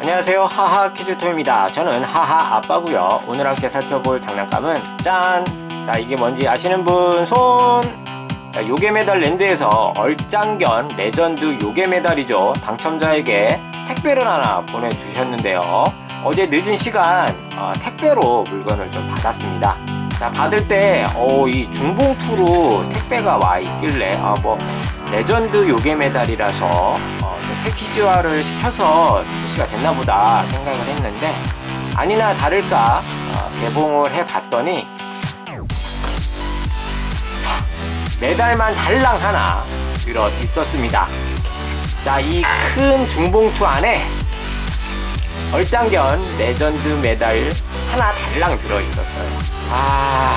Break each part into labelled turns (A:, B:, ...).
A: 안녕하세요. 하하 퀴즈토입니다. 저는 하하 아빠고요. 오늘 함께 살펴볼 장난감은 짠! 자 이게 뭔지 아시는 분? 손! 자 요괴 메달 랜드에서 얼짱견 레전드 요괴 메달이죠. 당첨자에게 택배를 하나 보내주셨는데요. 어제 늦은 시간 어, 택배로 물건을 좀 받았습니다. 자 받을 때이 중봉투로 택배가 와 있길래 아, 뭐 레전드 요괴 메달이라서 패키지화를 시켜서 출시가 됐나 보다 생각을 했는데 아니나 다를까 어, 개봉을 해 봤더니 메달만 달랑 하나 들어 있었습니다. 자, 이 큰 중봉투 안에 얼짱견 레전드 메달 하나 달랑 들어 있었어요. 아.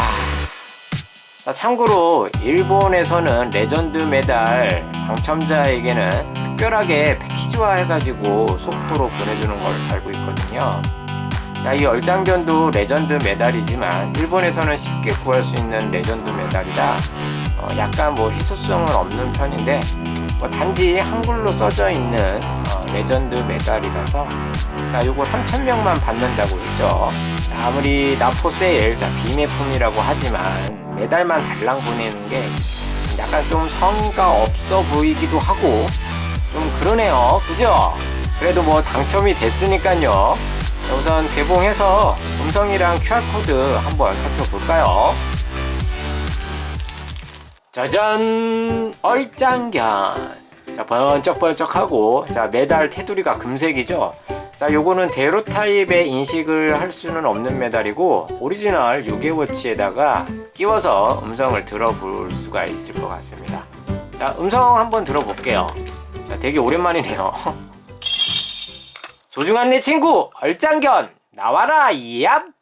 A: 자, 참고로 일본에서는 레전드 메달 당첨자에게는 특별하게 패키지화 해가지고送포로 보내주는 걸 알고 있거든요. 자, 이 얼짱견도 레전드 메달이지만 일본에서는 쉽게 구할 수 있는 레전드 메달이라 어, 약간 뭐 희소성은 없는 편인데 뭐 단지 한글로 써져 있는 어, 레전드 메달이라서 자 요거 3,000명만 받는다고 했죠 자, 아무리 나포 세일 자 비매품이라고 하지만 메달만 달랑 보내는 게 약간 좀 성의가 없어 보이기도 하고 좀 그러네요. 그죠? 그래도 뭐 당첨이 됐으니까요. 자, 우선 개봉해서 음성이랑 QR코드 한번 살펴볼까요? 짜잔! 얼짱견! 자 번쩍번쩍하고 자 메달 테두리가 금색이죠 자 요거는 대로 타입의 인식을 할 수는 없는 메달이고 오리지널 요괴워치에다가 끼워서 음성을 들어볼 수가 있을 것 같습니다. 자 음성 한번 들어볼게요. 자 되게 오랜만이네요. 소중한 내 친구 얼짱견 나와라 얍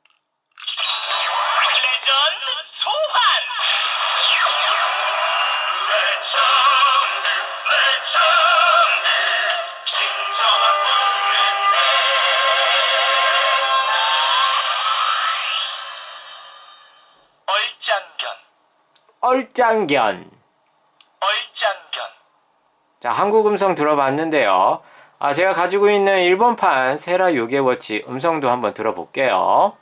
B: 얼짱견,
A: 얼짱견. 자, 한국 음성 들어봤는데요. 아, 제가 가지고 있는 일본판 세라 요괴워치 음성도 한번 들어볼게요.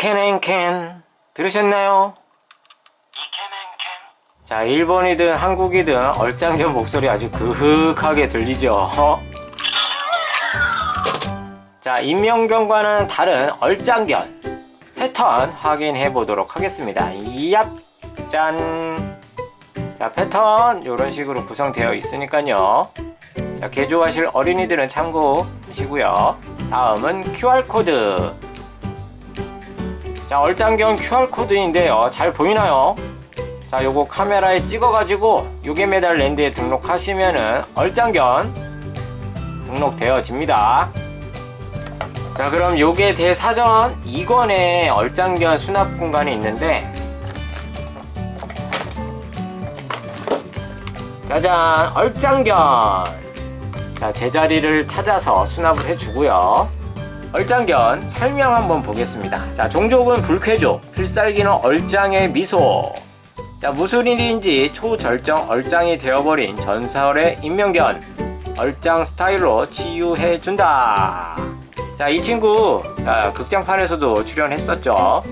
A: 이캔앤캔 들으셨나요?
B: 이케멘켄.
A: 자, 일본이든 한국이든 얼짱견 목소리 아주 그윽하게 들리죠. 자, 인명견과는 다른 얼짱견 패턴 확인해 보도록 하겠습니다. 얍! 짠! 자, 패턴 이런 식으로 구성되어 있으니까요. 자, 개조하실 어린이들은 참고하시고요. 다음은 QR코드. 자, 얼짱견 QR코드인데요. 잘 보이나요? 자, 요거 카메라에 찍어가지고 요괴 메달 랜드에 등록하시면은 얼짱견 등록되어집니다. 자, 그럼 요게 대사전 2권에 얼짱견 수납 공간이 있는데 짜잔, 얼짱견! 자, 제자리를 찾아서 수납을 해주고요. 얼짱견 설명 한번 보겠습니다. 자, 종족은 불쾌족, 필살기는 얼짱의 미소. 자, 무슨 일인지 초절정 얼짱이 되어버린 전설의 인명견. 얼짱 스타일로 치유해준다. 자, 이 친구, 자, 극장판에서도 출연했었죠.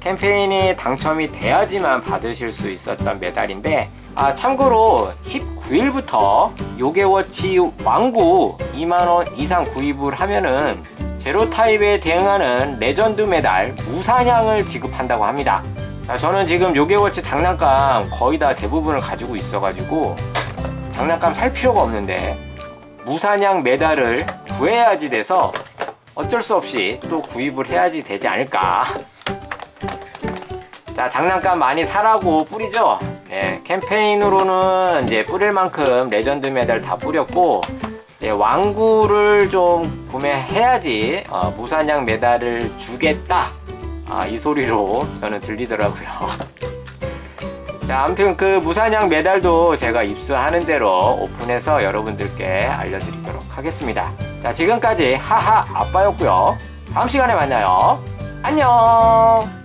A: 캠페인이 당첨이 돼야지만 받으실 수 있었던 메달인데, 아, 참고로 19일부터 요괴워치 왕구 2만원 이상 구입을 하면은 제로 타입에 대응하는 레전드 메달 무사냥을 지급한다고 합니다. 자, 저는 지금 요괴워치 장난감 거의 다 대부분을 가지고 있어가지고 장난감 살 필요가 없는데 무사냥 메달을 구해야지 돼서 어쩔 수 없이 또 구입을 해야지 되지 않을까. 자, 장난감 많이 사라고 뿌리죠? 네, 캠페인으로는 이제 뿌릴 만큼 레전드 메달 다 뿌렸고, 네, 왕구를 좀 구매해야지 어, 무사냥 메달을 주겠다. 아, 이 소리로 저는 들리더라고요. 자, 아무튼 그 무사냥 메달도 제가 입수하는 대로 오픈해서 여러분들께 알려드리도록 하겠습니다. 자, 지금까지 하하 아빠였고요. 다음 시간에 만나요. 안녕!